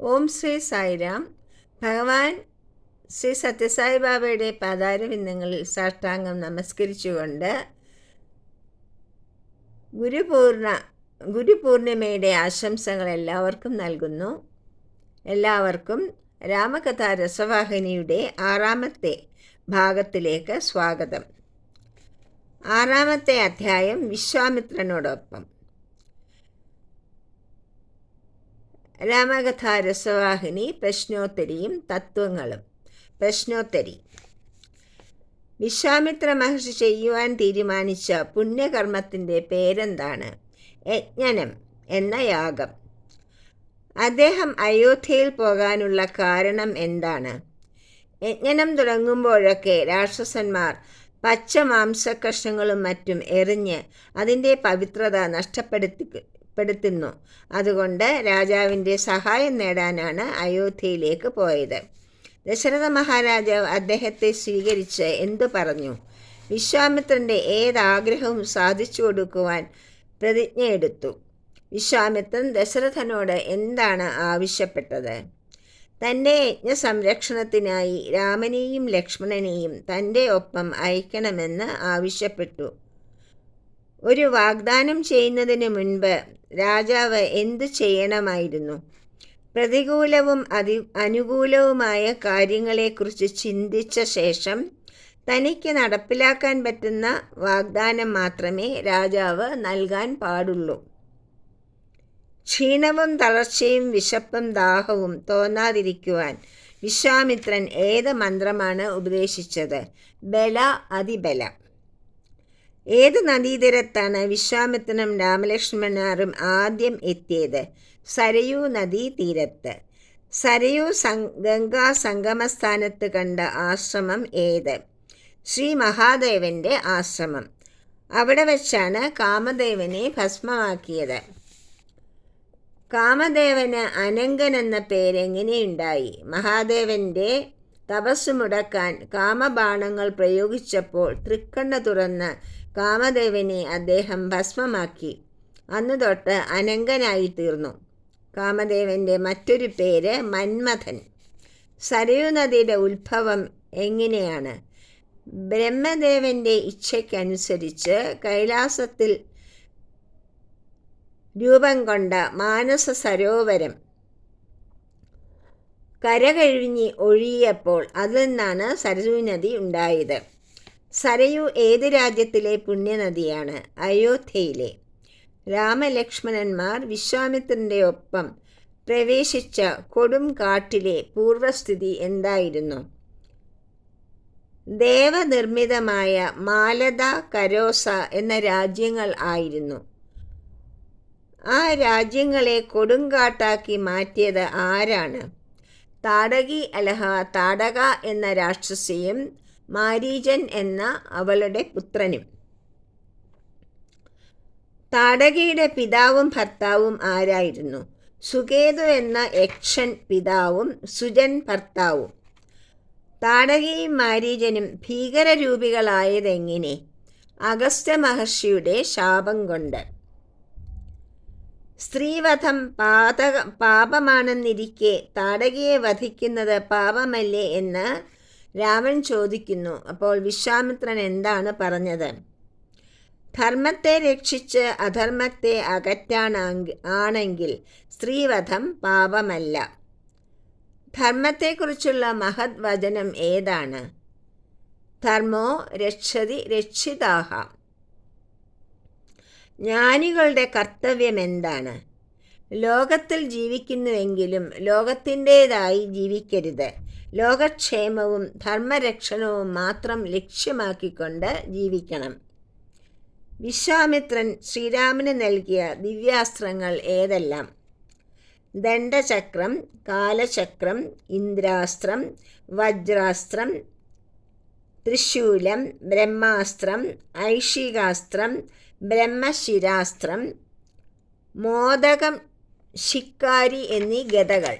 ഓം ശ്രീ സായിരാം. ഭഗവാൻ ശ്രീ സത്യസായി ബാബയുടെ പാതാരവിന്ദങ്ങളിൽ സാഷ്ടാംഗം നമസ്കരിച്ചുകൊണ്ട് ഗുരുപൂർണ ഗുരുപൂർണിമയുടെ ആശംസകൾ എല്ലാവർക്കും നൽകുന്നു. എല്ലാവർക്കും രാമകഥാ രസവാഹിനിയുടെ ആറാമത്തെ ഭാഗത്തിലേക്ക് സ്വാഗതം. ആറാമത്തെ അധ്യായം വിശ്വാമിത്രനോടൊപ്പം. രാമകഥാ രസവാഹിനി പ്രശ്നോത്തരിയും തത്വങ്ങളും. പ്രശ്നോത്തരി. വിശ്വാമിത്ര മഹർഷി ചെയ്യുവാൻ തീരുമാനിച്ച പുണ്യകർമ്മത്തിന്റെ പേരെന്താണ്? യജ്ഞനം എന്ന യാഗം. അദ്ദേഹം അയോധ്യയിൽ പോകാനുള്ള കാരണം എന്താണ്? യജ്ഞനം തുടങ്ങുമ്പോഴൊക്കെ രാക്ഷസന്മാർ പച്ച മാംസകഷ്ണങ്ങളും മറ്റും എറിഞ്ഞ് അതിന്റെ പവിത്രത നഷ്ടപ്പെടുത്തി പ്പെടുത്തുന്നു അതുകൊണ്ട് രാജാവിന്റെ സഹായം നേടാനാണ് അയോധ്യയിലേക്ക് പോയത്. ദശരഥ മഹാരാജാവ് അദ്ദേഹത്തെ സ്വീകരിച്ച് എന്തു പറഞ്ഞു? വിശ്വാമിത്രന്റെ ഏതാഗ്രഹവും സാധിച്ചു കൊടുക്കുവാൻ പ്രതിജ്ഞയെടുത്തു വിശ്വാമിത്രൻ ദശരഥനോട് എന്താണ് ആവശ്യപ്പെട്ടത്? തന്റെ യജ്ഞ സംരക്ഷണത്തിനായി രാമനെയും ലക്ഷ്മണനെയും തന്റെ ഒപ്പം അയക്കണമെന്ന് ആവശ്യപ്പെട്ടു. ഒരു വാഗ്ദാനം ചെയ്യുന്നതിന് മുൻപ് രാജാവ് എന്തു ചെയ്യണമായിരുന്നു? പ്രതികൂലവും അതി അനുകൂലവുമായ കാര്യങ്ങളെക്കുറിച്ച് ചിന്തിച്ച ശേഷം തനിക്ക് നടപ്പിലാക്കാൻ പറ്റുന്ന വാഗ്ദാനം മാത്രമേ രാജാവ് നൽകാൻ പാടുള്ളൂ. ക്ഷീണവും തളർച്ചയും വിശപ്പും ദാഹവും തോന്നാതിരിക്കുവാൻ വിശ്വാമിത്രൻ ഏത് മന്ത്രമാണ് ഉപദേശിച്ചത്? ബല അതിബല. ഏത് നദീതീരത്താണ് വിശ്വാമിത്രനും രാമലക്ഷ്മണാറും ആദ്യം എത്തിയത്? സരയൂ നദീ തീരത്ത് സരയൂ ഗംഗാ സംഗമസ്ഥാനത്ത് കണ്ട ആശ്രമം ഏത്? ശ്രീ മഹാദേവന്റെ ആശ്രമം. അവിടെ വച്ചാണ് കാമദേവനെ ഭസ്മമാക്കിയത്. കാമദേവന് അനങ്കൻ എന്ന പേരെങ്ങനെയുണ്ടായി മഹാദേവന്റെ തപസ് മുടക്കാൻ കാമബാണങ്ങൾ പ്രയോഗിച്ചപ്പോൾ തൃക്കണ്ണ തുറന്ന് കാമദേവനെ അദ്ദേഹം ഭസ്മമാക്കി. അന്നു തൊട്ട് അനങ്കനായി തീർന്നു കാമദേവന്റെ മറ്റൊരു പേര് മന്മഥൻ. സരയു നദിയുടെ ഉത്ഭവം എങ്ങനെയാണ്? ബ്രഹ്മദേവന്റെ ഇച്ഛയ്ക്കനുസരിച്ച് കൈലാസത്തിൽ രൂപം കൊണ്ട മാനസ സരോവരം കരകഴിഞ്ഞ് ഒഴിയപ്പോൾ അതിൽ നിന്നാണ് സരയൂ നദി ഉണ്ടായത്. സരയു ഏത് രാജ്യത്തിലെ പുണ്യനദിയാണ്? അയോധ്യയിലെ. രാമലക്ഷ്മണന്മാർ വിശ്വാമിത്രന്റെ ഒപ്പം പ്രവേശിച്ച കൊടും കാട്ടിലെ പൂർവസ്ഥിതി എന്തായിരുന്നു? ദേവനിർമ്മിതമായ മാലത കരോസ എന്ന രാജ്യങ്ങൾ ആയിരുന്നു. ആ രാജ്യങ്ങളെ കൊടുങ്കാട്ടാക്കി മാറ്റിയത് ആരാണ്? താടകി അലഹ താടക എന്ന രാക്ഷസിയും മാരീജൻ എന്ന അവളുടെ പുത്രനും. താടകയുടെ പിതാവും ഭർത്താവും ആരായിരുന്നു? സുകേതു എന്ന യക്ഷൻ പിതാവും സുജൻ ഭർത്താവും. താടകയും മാരീജനും ഭീകരരൂപികളായതെങ്ങനെ? അഗസ്ത്യ മഹർഷിയുടെ ശാപം കൊണ്ട്. സ്ത്രീവധം പാതക പാപമാണെന്നിരിക്കെ താടകയെ വധിക്കുന്നത് പാപമല്ലേ എന്ന് രാമൻ ചോദിക്കുന്നു അപ്പോൾ വിശ്വാമിത്രൻ എന്താണ് പറഞ്ഞത്? ധർമ്മത്തെ രക്ഷിച്ച് അധർമ്മത്തെ അകറ്റാണെങ്കിൽ ആണെങ്കിൽ സ്ത്രീവധം പാപമല്ല. ധർമ്മത്തെക്കുറിച്ചുള്ള മഹത് വചനം ഏതാണ്? ധർമ്മോ രക്ഷതി രക്ഷിതാഹ. ജ്ഞാനികളുടെ കർത്തവ്യം എന്താണ് ലോകത്തിൽ ജീവിക്കുന്നുവെങ്കിലും ലോകത്തിന്റേതായി ജീവിക്കരുത്. ലോകക്ഷേമവും ധർമ്മരക്ഷണവും മാത്രം ലക്ഷ്യമാക്കിക്കൊണ്ട് ജീവിക്കണം. വിശ്വാമിത്രൻ ശ്രീരാമന് നൽകിയ ദിവ്യാസ്ത്രങ്ങൾ ഏതെല്ലാം? ദണ്ഡചക്രം കാലചക്രം ഇന്ദ്രാസ്ത്രം വജ്രാസ്ത്രം ത്രിശൂലം ബ്രഹ്മാസ്ത്രം ഐഷികാസ്ത്രം ബ്രഹ്മശിരാസ്ത്രം മോദകം ശിക്കാരി എന്നീ ഗതകൾ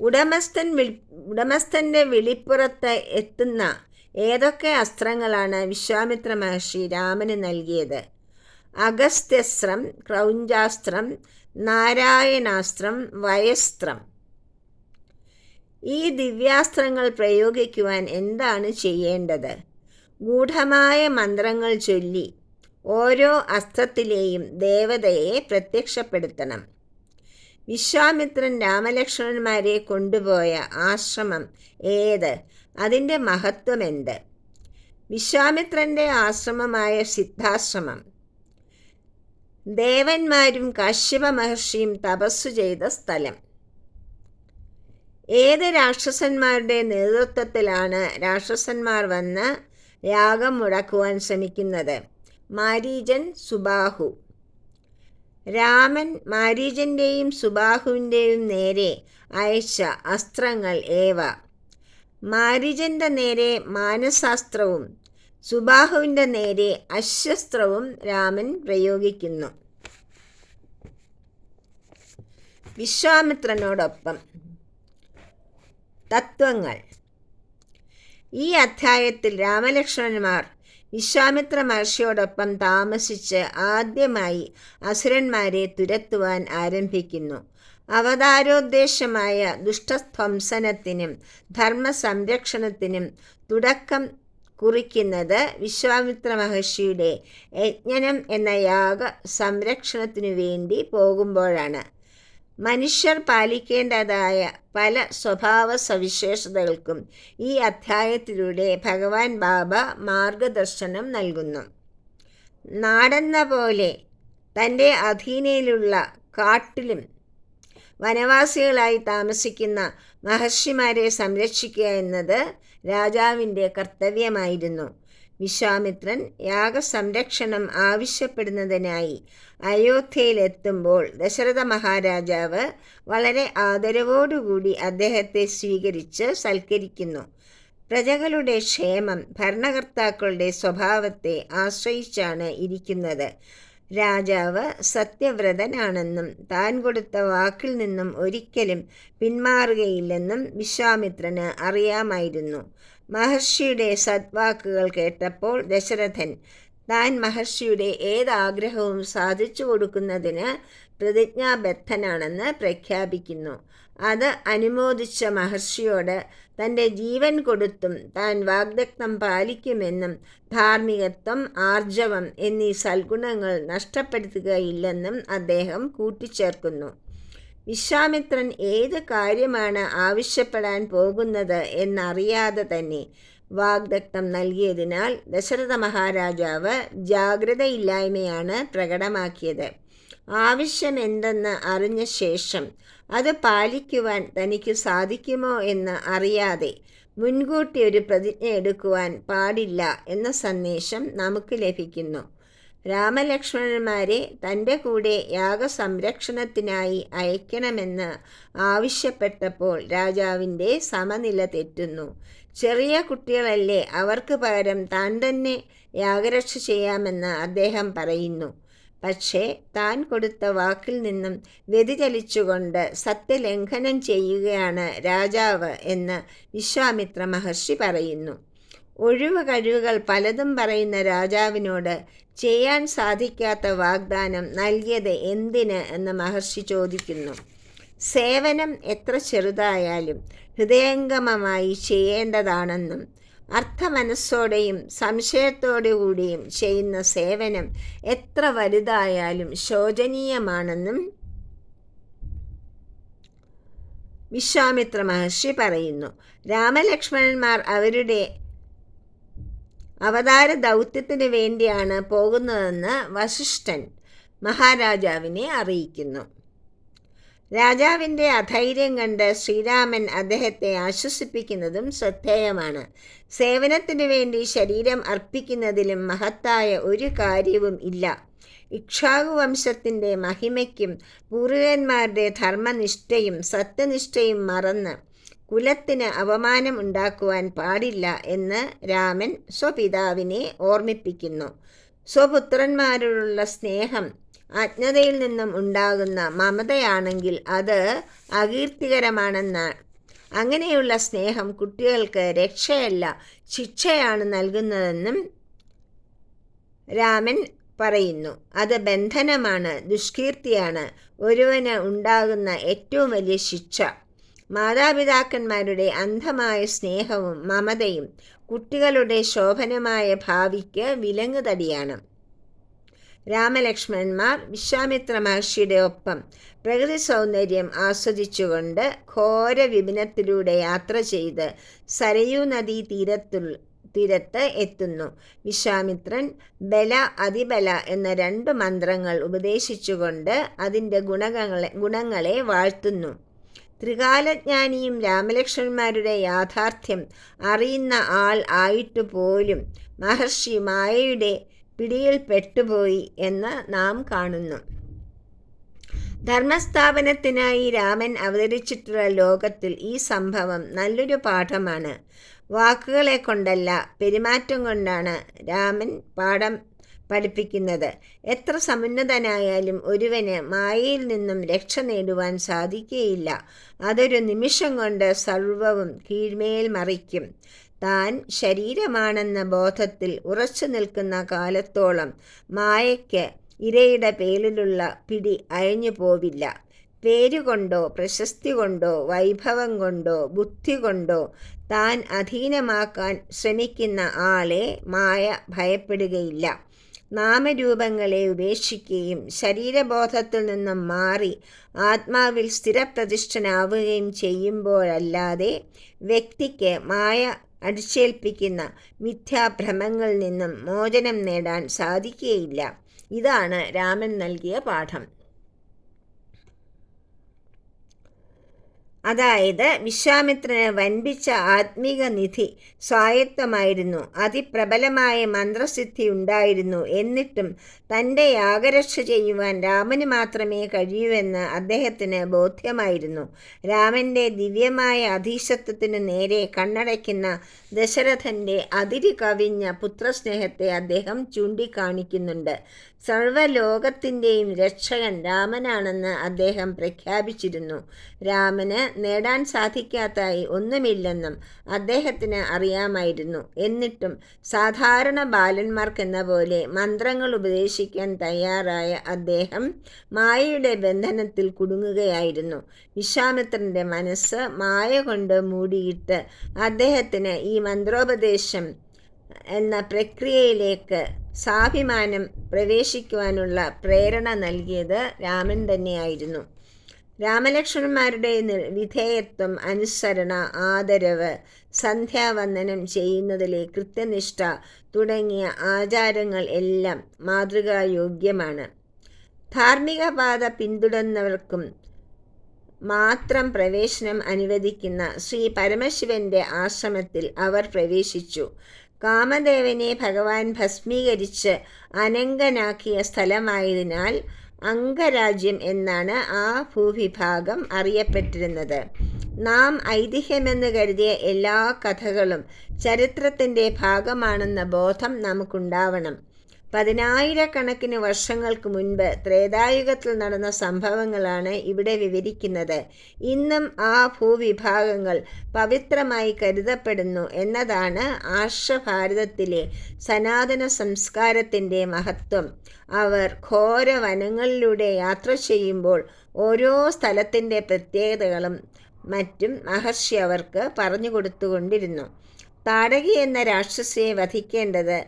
ഉടമസ്ഥൻ വിളി ഉടമസ്ഥന്റെ വിളിപ്പുറത്ത് എത്തുന്ന ഏതൊക്കെ അസ്ത്രങ്ങളാണ് വിശ്വാമിത്ര മഹർഷി രാമന് നൽകിയത്? അഗസ്ത്യസ്ത്രം ക്രൗഞ്ചാസ്ത്രം നാരായണാസ്ത്രം വയസ്ത്രം. ഈ ദിവ്യാസ്ത്രങ്ങൾ പ്രയോഗിക്കുവാൻ എന്താണ് ചെയ്യേണ്ടത്? ഗൂഢമായ മന്ത്രങ്ങൾ ചൊല്ലി ഓരോ അസ്ത്രത്തിലെയും ദേവതയെ പ്രത്യക്ഷപ്പെടുത്തണം. വിശ്വാമിത്രൻ രാമലക്ഷ്മണന്മാരെ കൊണ്ടുപോയ ആശ്രമം ഏത്? അതിന്റെ മഹത്വം എന്ത്? വിശ്വാമിത്രന്റെ ആശ്രമമായ സിദ്ധാശ്രമം. ദേവന്മാരും കാശ്യപ മഹർഷിയും തപസ്സു ചെയ്ത സ്ഥലം. ഏത് രാക്ഷസന്മാരുടെ നേതൃത്വത്തിലാണ് രാക്ഷസന്മാർ വന്ന് യാഗം മുടക്കുവാൻ ശ്രമിക്കുന്നത്? മാരീജൻ സുബാഹു. രാമൻ മാരീജന്റെയും സുബാഹുവിന്റെയും നേരെ അയച്ച അസ്ത്രങ്ങൾ ഏവ? മാരീചന്റെ നേരെ മാനസാസ്ത്രവും സുബാഹുവിന്റെ നേരെ അശ്വസ്ത്രവും രാമൻ പ്രയോഗിക്കുന്നു. വിശ്വാമിത്രനോടൊപ്പം. തത്വങ്ങൾ. ഈ അധ്യായത്തിൽ രാമലക്ഷ്മണന്മാർ വിശ്വാമിത്ര മഹർഷിയോടൊപ്പം താമസിച്ച് ആദ്യമായി അസുരന്മാരെ തുരത്തുവാൻ ആരംഭിക്കുന്നു. അവതാരോദ്ദേശമായ ദുഷ്ടധ്വംസനത്തിനും ധർമ്മസംരക്ഷണത്തിനും തുടക്കം കുറിക്കുന്നത് വിശ്വാമിത്ര മഹർഷിയുടെ യജ്ഞനം എന്ന യാഗ സംരക്ഷണത്തിനു വേണ്ടി പോകുമ്പോഴാണ്. മനുഷ്യർ പാലിക്കേണ്ടതായ പല സ്വഭാവ സവിശേഷതകൾക്കും ഈ അധ്യായത്തിലൂടെ ഭഗവാൻ ബാബ മാർഗദർശനം നൽകുന്നു. നാടെന്ന പോലെ തന്റെ അധീനയിലുള്ള കാട്ടിലും വനവാസികളായി താമസിക്കുന്ന മഹർഷിമാരെ സംരക്ഷിക്കുക എന്നത് രാജാവിന്റെ കർത്തവ്യമായിരുന്നു. വിശ്വാമിത്രൻ യാഗസംരക്ഷണം ആവശ്യപ്പെടുന്നതിനായി അയോധ്യയിലെത്തുമ്പോൾ ദശരഥ മഹാരാജാവ് വളരെ ആദരവോടുകൂടി അദ്ദേഹത്തെ സ്വീകരിച്ച് സൽക്കരിക്കുന്നു. പ്രജകളുടെ ക്ഷേമം ഭരണകർത്താക്കളുടെ സ്വഭാവത്തെ ആശ്രയിച്ചാണ് ഇരിക്കുന്നത്. രാജാവ് സത്യവ്രതനാണെന്നും താൻ കൊടുത്ത വാക്കിൽ നിന്നും ഒരിക്കലും പിന്മാറുകയില്ലെന്നും വിശ്വാമിത്രന് അറിയാമായിരുന്നു. മഹർഷിയുടെ സദ്വാക്കുകൾ കേട്ടപ്പോൾ ദശരഥൻ താൻ മഹർഷിയുടെ ഏതാഗ്രഹവും സാധിച്ചു കൊടുക്കുന്നതിന് പ്രതിജ്ഞാബദ്ധനാണെന്ന് പ്രഖ്യാപിക്കുന്നു. അത് അനുമോദിച്ച മഹർഷിയോട് തന്റെ ജീവൻ കൊടുത്തും താൻ വാഗ്ദത്തം പാലിക്കുമെന്നും ധാർമ്മികത്വം ആർജവം എന്നീ സൽഗുണങ്ങൾ നഷ്ടപ്പെടുത്തുകയില്ലെന്നും അദ്ദേഹം കൂട്ടിച്ചേർക്കുന്നു. വിശ്വാമിത്രൻ ഏത് കാര്യമാണ് ആവശ്യപ്പെടാൻ പോകുന്നത് എന്നറിയാതെ തന്നെ വാഗ്ദത്തം നൽകിയതിനാൽ ദശരഥ മഹാരാജാവ് ജാഗ്രതയില്ലായ്മയാണ് പ്രകടമാക്കിയത്. ആവശ്യം എന്തെന്ന് അറിഞ്ഞ ശേഷം അത് പാലിക്കുവാൻ തനിക്ക് സാധിക്കുമോ എന്ന് അറിയാതെ മുൻകൂട്ടി ഒരു പ്രതിജ്ഞ എടുക്കുവാൻ പാടില്ല എന്ന സന്ദേശം നമുക്ക് ലഭിക്കുന്നു. രാമലക്ഷ്മണന്മാരെ തന്റെ കൂടെ യാഗസംരക്ഷണത്തിനായി അയക്കണമെന്ന് ആവശ്യപ്പെട്ടപ്പോൾ രാജാവിന്റെ സമനില തെറ്റുന്നു. ചെറിയ കുട്ടികളല്ലേ അവർക്ക് പകരം താൻ തന്നെ യാഗരക്ഷ ചെയ്യാമെന്ന് അദ്ദേഹം പറയുന്നു. പക്ഷേ താൻ കൊടുത്ത വാക്കിൽ നിന്നും വ്യതിചലിച്ചുകൊണ്ട് സത്യലംഘനം ചെയ്യുകയാണ് രാജാവ് എന്ന് വിശ്വാമിത്ര മഹർഷി പറയുന്നു. ഒഴിവ് കഴിവുകൾ പലതും പറയുന്ന രാജാവിനോട് ചെയ്യാൻ സാധിക്കാത്ത വാഗ്ദാനം നൽകിയത് എന്തിന് എന്ന് മഹർഷി ചോദിക്കുന്നു. സേവനം എത്ര ചെറുതായാലും ഹൃദയംഗമമായി ചെയ്യേണ്ടതാണെന്നും അർത്ഥമനസ്സോടെയും സംശയത്തോടുകൂടിയും ചെയ്യുന്ന സേവനം എത്ര വലുതായാലും ശോചനീയമാണെന്നും വിശ്വാമിത്ര മഹർഷി പറയുന്നു. രാമലക്ഷ്മണന്മാർ അവരുടെ അവതാര ദൗത്യത്തിന് വേണ്ടിയാണ് പോകുന്നതെന്ന് വശിഷ്ഠൻ മഹാരാജാവിനെ അറിയിക്കുന്നു. രാജാവിന്റെ അധൈര്യം കണ്ട് ശ്രീരാമൻ അദ്ദേഹത്തെ ആശ്വസിപ്പിക്കുന്നതും ശ്രദ്ധേയമാണ്. സേവനത്തിനു വേണ്ടി ശരീരം അർപ്പിക്കുന്നതിലും മഹത്തായ ഒരു കാര്യവും ഇല്ല. ഇക്ഷാകു വംശത്തിന്റെ മഹിമയ്ക്കും പൂർവികന്മാരുടെ ധർമ്മനിഷ്ഠയും സത്യനിഷ്ഠയും മറന്ന് കുലത്തിന് അപമാനം ഉണ്ടാക്കുവാൻ പാടില്ല എന്ന് രാമൻ സ്വപിതാവിനെ ഓർമ്മിപ്പിക്കുന്നു. സ്വപുത്രന്മാരോടുള്ള സ്നേഹം അജ്ഞതയിൽ നിന്നും ഉണ്ടാകുന്ന മമതയാണെങ്കിൽ അത് അകീർത്തികരമാണെന്നാണ് അങ്ങനെയുള്ള സ്നേഹം കുട്ടികൾക്ക് രക്ഷയല്ല ശിക്ഷയാണ് നൽകുന്നതെന്നും രാമൻ പറയുന്നു. അത് ബന്ധനമാണ് ദുഷ്കീർത്തിയാണ്. ഒരുവന് ഉണ്ടാകുന്ന ഏറ്റവും വലിയ ശിക്ഷ. മാതാപിതാക്കന്മാരുടെ അന്ധമായ സ്നേഹവും മമതയും കുട്ടികളുടെ ശോഭനമായ ഭാവിക്ക് വിലങ്ങുതടിയാണ്. രാമലക്ഷ്മണന്മാർ വിശ്വാമിത്ര മഹർഷിയുടെ ഒപ്പം പ്രകൃതി സൗന്ദര്യം ആസ്വദിച്ചുകൊണ്ട് ഘോര വിപിനത്തിലൂടെ യാത്ര ചെയ്ത് സരയൂ നദീ തീരത്തു തീരത്ത് എത്തുന്നു. വിശ്വാമിത്രൻ ബല അതിബല എന്ന രണ്ട് മന്ത്രങ്ങൾ ഉപദേശിച്ചുകൊണ്ട് അതിന്റെ ഗുണങ്ങളെ ഗുണങ്ങളെ വാഴ്ത്തുന്നു. ത്രികാലജ്ഞാനിയും രാമലക്ഷ്മണന്മാരുടെ യാഥാർത്ഥ്യം അറിയുന്ന ആൾ ആയിട്ട് പോലും മഹർഷി മായയുടെ പിടിയിൽ പെട്ടുപോയി എന്ന് നാം കാണുന്നു. ധർമ്മസ്ഥാപനത്തിനായി രാമൻ അവതരിച്ചിട്ടുള്ള ലോകത്തിൽ ഈ സംഭവം നല്ലൊരു പാഠമാണ്. വാക്കുകളെ കൊണ്ടല്ല പെരുമാറ്റം കൊണ്ടാണ് രാമൻ പാഠം പഠിപ്പിക്കുന്നത് എത്ര സമുന്നതനായാലും ഒരുവന് മായയിൽ നിന്നും രക്ഷ നേടുവാൻ സാധിക്കുകയില്ല അതൊരു നിമിഷം കൊണ്ട് സർവവും കീഴ്മേൽ മറിക്കും. താൻ ശരീരമാണെന്ന ബോധത്തിൽ ഉറച്ചു നിൽക്കുന്ന കാലത്തോളം മായയ്ക്ക് ഇരയുടെ പേരിലുള്ള പിടി അയഞ്ഞു പോവില്ല. പേരുകൊണ്ടോ പ്രശസ്തി കൊണ്ടോ വൈഭവം കൊണ്ടോ ബുദ്ധി കൊണ്ടോ താൻ അധീനമാക്കാൻ ശ്രമിക്കുന്ന ആളെ മായ ഭയപ്പെടുകയില്ല. നാമരൂപങ്ങളെ ഉപേക്ഷിക്കുകയും ശരീരബോധത്തിൽ നിന്നും മാറി ആത്മാവിൽ സ്ഥിരപ്രതിഷ്ഠനാവുകയും ചെയ്യുമ്പോഴല്ലാതെ വ്യക്തിക്ക് മായ അടിച്ചേൽപ്പിക്കുന്ന മിഥ്യാഭ്രമങ്ങളിൽ നിന്നും മോചനം നേടാൻ സാധിക്കുകയില്ല. ഇതാണ് രാമൻ നൽകിയ പാഠം. അതായത് വിശ്വാമിത്രന് വൻപിച്ച ആത്മീക നിധി സ്വായത്തമായിരുന്നു. അതിപ്രബലമായ മന്ത്രസിദ്ധി ഉണ്ടായിരുന്നു. എന്നിട്ടും തന്റെ യാഗരക്ഷ ചെയ്യുവാൻ രാമന് മാത്രമേ കഴിയൂവെന്ന് അദ്ദേഹത്തിന് ബോധ്യമായിരുന്നു. രാമന്റെ ദിവ്യമായ അധീശത്വത്തിനു നേരെ കണ്ണടയ്ക്കുന്ന ദശരഥന്റെ അതിരി കവിഞ്ഞ പുത്രസ്നേഹത്തെ അദ്ദേഹം ചൂണ്ടിക്കാണിക്കുന്നുണ്ട്. സർവലോകത്തിന്റെയും രക്ഷകൻ രാമനാണെന്ന് അദ്ദേഹം പ്രഖ്യാപിച്ചിരുന്നു. രാമന് നേടാൻ സാധിക്കാത്തായി ഒന്നുമില്ലെന്നും അദ്ദേഹത്തിന് അറിയാമായിരുന്നു. എന്നിട്ടും സാധാരണ ബാലന്മാർക്കെന്ന പോലെ മന്ത്രങ്ങൾ ഉപദേശിക്കാൻ തയ്യാറായ അദ്ദേഹം മായയുടെ ബന്ധനത്തിൽ കുടുങ്ങുകയായിരുന്നു. വിശ്വാമിത്രന്റെ മനസ്സ് മായ കൊണ്ട് മൂടിയിട്ട് അദ്ദേഹത്തിന് ഈ മന്ത്രോപദേശം എന്ന പ്രക്രിയയിലേക്ക് സ്വാഭിമാനം പ്രവേശിക്കുവാനുള്ള പ്രേരണ നൽകിയത് രാമൻ തന്നെയായിരുന്നു. രാമലക്ഷ്മണന്മാരുടെ വിധേയത്വം അനുസരണ ആദരവ് സന്ധ്യാവന്ദനം ചെയ്യുന്നതിലെ കൃത്യനിഷ്ഠ തുടങ്ങിയ ആചാരങ്ങൾ എല്ലാം മാതൃകായോഗ്യമാണ്. ധാർമ്മിക പാത പിന്തുടർന്നവർക്കും മാത്രം പ്രവേശനം അനുവദിക്കുന്ന ശ്രീ പരമശിവന്റെ ആശ്രമത്തിൽ അവർ പ്രവേശിച്ചു. കാമദേവനെ ഭഗവാൻ ഭസ്മീകരിച്ച് അനങ്കനാക്കിയ സ്ഥലമായതിനാൽ അംഗരാജ്യം എന്നാണ് ആ ഭൂവിഭാഗം അറിയപ്പെട്ടിരുന്നത്. നാം ഐതിഹ്യമെന്ന് കരുതിയ എല്ലാ കഥകളും ചരിത്രത്തിന്റെ ഭാഗമാണെന്ന ബോധം നമുക്കുണ്ടാവണം. പതിനായിരക്കണക്കിന് വർഷങ്ങൾക്ക് മുൻപ് ത്രേതായുഗത്തിൽ നടന്ന സംഭവങ്ങളാണ് ഇവിടെ വിവരിക്കുന്നത്. ഇന്നും ആ ഭൂവിഭാഗങ്ങൾ പവിത്രമായി കരുതപ്പെടുന്നു എന്നതാണ് ആർഷഭാരതത്തിലെ സനാതന സംസ്കാരത്തിന്റെ മഹത്വം. അവർ ഘോര വനങ്ങളിലൂടെ യാത്ര ചെയ്യുമ്പോൾ ഓരോ സ്ഥലത്തിന്റെ പ്രത്യേകതകളും മറ്റും മഹർഷി അവർക്ക് പറഞ്ഞു കൊടുത്തുകൊണ്ടിരുന്നു. താടകി എന്ന രാക്ഷസിയെ വധിക്കേണ്ടത്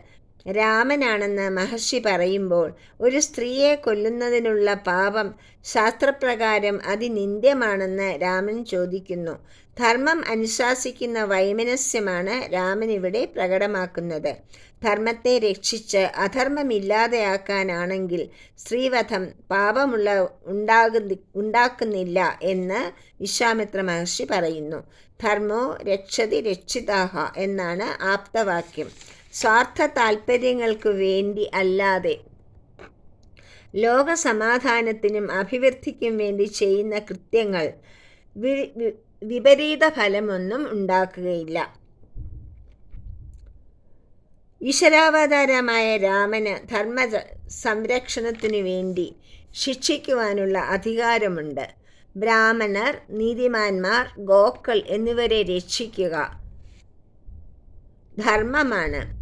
രാമനാണെന്ന് മഹർഷി പറയുമ്പോൾ ഒരു സ്ത്രീയെ കൊല്ലുന്നതിനുള്ള പാപം ശാസ്ത്രപ്രകാരം അതിനിന്ദ്യമാണെന്ന് രാമൻ ചോദിക്കുന്നു. ധർമ്മം അനുശാസിക്കുന്ന വൈമനസ്യമാണ് രാമൻ ഇവിടെ പ്രകടമാക്കുന്നത്. ധർമ്മത്തെ രക്ഷിച്ച് അധർമ്മമില്ലാതെയാക്കാനാണെങ്കിൽ സ്ത്രീവധം പാപമുള്ള ഉണ്ടാകുന്ന ഉണ്ടാക്കുന്നില്ല എന്ന് വിശ്വാമിത്ര മഹർഷി പറയുന്നു. ധർമ്മോ രക്ഷതി രക്ഷിതാഹ എന്നാണ് ആപ്തവാക്യം. സ്വാർത്ഥ താൽപ്പര്യങ്ങൾക്ക് വേണ്ടി അല്ലാതെ ലോക സമാധാനത്തിനും അഭിവൃദ്ധിക്കും വേണ്ടി ചെയ്യുന്ന കൃത്യങ്ങൾ വിപരീത ഫലമൊന്നും ഉണ്ടാക്കുകയില്ല. ഈശ്വരാവതാരമായ രാമന് ധർമ്മ സംരക്ഷണത്തിനു വേണ്ടി ശിക്ഷിക്കുവാനുള്ള അധികാരമുണ്ട്. ബ്രാഹ്മണർ നീതിമാന്മാർ ഗോക്കൾ എന്നിവരെ രക്ഷിക്കുക ധർമ്മമാണ്.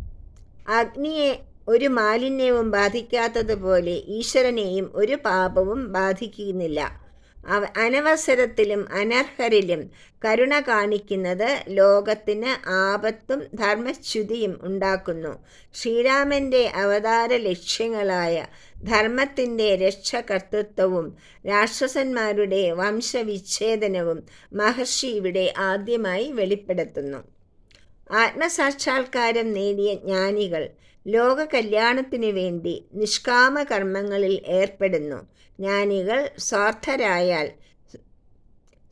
അഗ്നിയെ ഒരു മാലിന്യവും ബാധിക്കാത്തതുപോലെ ഈശ്വരനെയും ഒരു പാപവും ബാധിക്കുന്നില്ല. അനവസരത്തിലും അനർഹരിലും കരുണ കാണിക്കുന്നത് ലോകത്തിന് ആപത്തും ധർമ്മച്യുതിയും ഉണ്ടാക്കുന്നു. ശ്രീരാമന്റെ അവതാര ലക്ഷ്യങ്ങളായ ധർമ്മത്തിന്റെ രക്ഷകർത്തൃത്വവും രാക്ഷസന്മാരുടെ വംശവിച്ഛേദനവും മഹർഷി ഇവിടെ ആദ്യമായി വെളിപ്പെടുത്തുന്നു. ആത്മസാക്ഷാത്കാരം നേടിയ ജ്ഞാനികൾ ലോക കല്യാണത്തിനു വേണ്ടി നിഷ്കാമ കർമ്മങ്ങളിൽ ഏർപ്പെടുന്നു. ജ്ഞാനികൾ സ്വാർത്ഥരായാൽ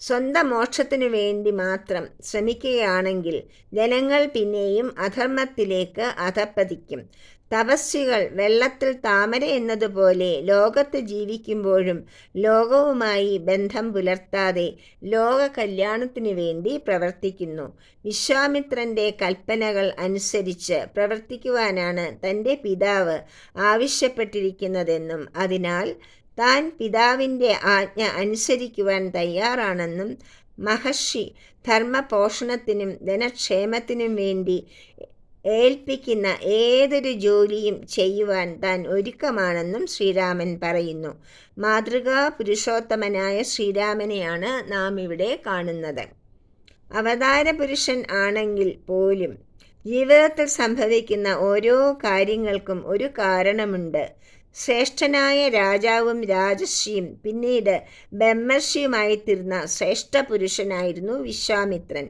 സ്വന്തം മോക്ഷത്തിനു വേണ്ടി മാത്രം ശ്രമിക്കുകയാണെങ്കിൽ ജനങ്ങൾ പിന്നെയും അധർമ്മത്തിലേക്ക് അധപ്പതിക്കും തപസ്വികൾ വെള്ളത്തിൽ താമര എന്നതുപോലെ ലോകത്ത് ജീവിക്കുമ്പോഴും ലോകവുമായി ബന്ധം പുലർത്താതെ ലോക കല്യാണത്തിനു വേണ്ടി പ്രവർത്തിക്കുന്നു. വിശ്വാമിത്രന്റെ കൽപ്പനകൾ അനുസരിച്ച് പ്രവർത്തിക്കുവാനാണ് തന്റെ പിതാവ് ആവശ്യപ്പെട്ടിരിക്കുന്നതെന്നും അതിനാൽ താൻ പിതാവിന്റെ ആജ്ഞ അനുസരിക്കുവാൻ തയ്യാറാണെന്നും മഹർഷി ധർമ്മപോഷണത്തിനും ധനക്ഷേമത്തിനും വേണ്ടി ഏൽപ്പിക്കുന്ന ഏതൊരു ജോലിയും ചെയ്യുവാൻ താൻ ഒരുക്കമാണെന്നും ശ്രീരാമൻ പറയുന്നു. മാതൃകാ പുരുഷോത്തമനായ ശ്രീരാമനെയാണ് നാം ഇവിടെ കാണുന്നത്. അവതാര പുരുഷൻ ആണെങ്കിൽ പോലും ജീവിതത്തിൽ സംഭവിക്കുന്ന ഓരോ കാര്യങ്ങൾക്കും ഒരു കാരണമുണ്ട്. ശ്രേഷ്ഠനായ രാജാവും രാജശ്രീയും പിന്നീട് ബ്രഹ്മർഷിയുമായി തീർന്ന ശ്രേഷ്ഠ പുരുഷനായിരുന്നു വിശ്വാമിത്രൻ.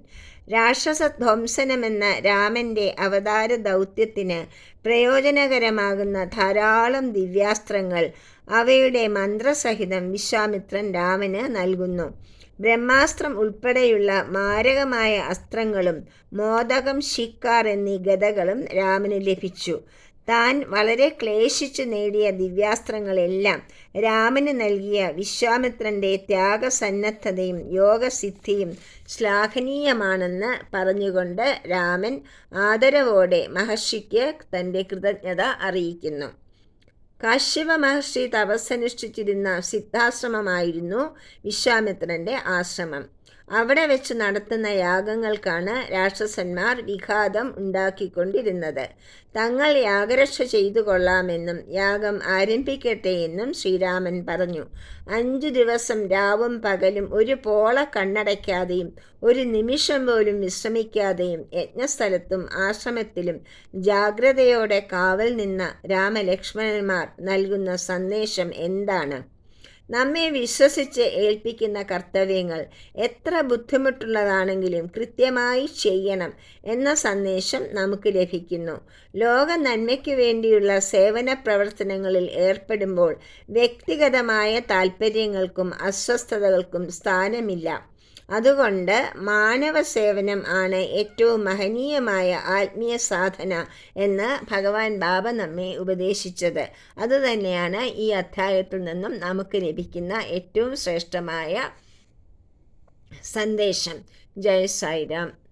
രാക്ഷസധ്വംസനമെന്ന രാമന്റെ അവതാര ദൗത്യത്തിന് പ്രയോജനകരമാകുന്ന ധാരാളം ദിവ്യാസ്ത്രങ്ങൾ അവയുടെ മന്ത്രസഹിതം വിശ്വാമിത്രൻ രാമന് നൽകുന്നു. ബ്രഹ്മാസ്ത്രം ഉൾപ്പെടെയുള്ള മാരകമായ അസ്ത്രങ്ങളും മോദകം ശിക്കാർ എന്നീ ഗതകളും രാമന് ലഭിച്ചു. താൻ വളരെ ക്ലേശിച്ചു നേടിയ ദിവ്യാസ്ത്രങ്ങളെല്ലാം രാമന് നൽകിയ വിശ്വാമിത്രന്റെ ത്യാഗസന്നദ്ധതയും യോഗസിദ്ധിയും ശ്ലാഘനീയമാണെന്ന് പറഞ്ഞുകൊണ്ട് രാമൻ ആദരവോടെ മഹർഷിക്ക് തന്റെ കൃതജ്ഞത അറിയിക്കുന്നു. കാശ്യപ മഹർഷി തപസ്സനുഷ്ഠിച്ചിരുന്ന സിദ്ധാശ്രമമായിരുന്നു വിശ്വാമിത്രന്റെ ആശ്രമം. അവിടെ വെച്ച് നടത്തുന്ന യാഗങ്ങൾക്കാണ് രാക്ഷസന്മാർ വിഘാതം ഉണ്ടാക്കിക്കൊണ്ടിരുന്നത്. തങ്ങൾ യാഗരക്ഷ ചെയ്തു കൊള്ളാമെന്നും യാഗം ആരംഭിക്കട്ടെ എന്നും ശ്രീരാമൻ പറഞ്ഞു. അഞ്ചു ദിവസം രാവും പകലും ഒരു പോള കണ്ണടയ്ക്കാതെയും ഒരു നിമിഷം പോലും വിശ്രമിക്കാതെയും യജ്ഞസ്ഥലത്തും ആശ്രമത്തിലും ജാഗ്രതയോടെ കാവൽ നിന്ന രാമലക്ഷ്മണന്മാർ നൽകുന്ന സന്ദേശം എന്താണ്? നമ്മെ വിശ്വസിച്ച് ഏൽപ്പിക്കുന്ന കർത്തവ്യങ്ങൾ എത്ര ബുദ്ധിമുട്ടുള്ളതാണെങ്കിലും കൃത്യമായി ചെയ്യണം എന്ന സന്ദേശം നമുക്ക് ലഭിക്കുന്നു. ലോക നന്മയ്ക്ക് വേണ്ടിയുള്ള സേവന പ്രവർത്തനങ്ങളിൽ ഏർപ്പെടുമ്പോൾ വ്യക്തിഗതമായ താൽപ്പര്യങ്ങൾക്കും അസ്വസ്ഥതകൾക്കും സ്ഥാനമില്ല. അതുകൊണ്ട് മാനവ സേവനം ആണ് ഏറ്റവും മഹനീയമായ ആത്മീയ സാധന എന്ന് ഭഗവാൻ ബാബ നമ്മെ ഉപദേശിച്ചത്. അതുതന്നെയാണ് ഈ അധ്യായത്തിൽ നിന്നും നമുക്ക് ലഭിക്കുന്ന ഏറ്റവും ശ്രേഷ്ഠമായ സന്ദേശം. ജയ സായിരാം.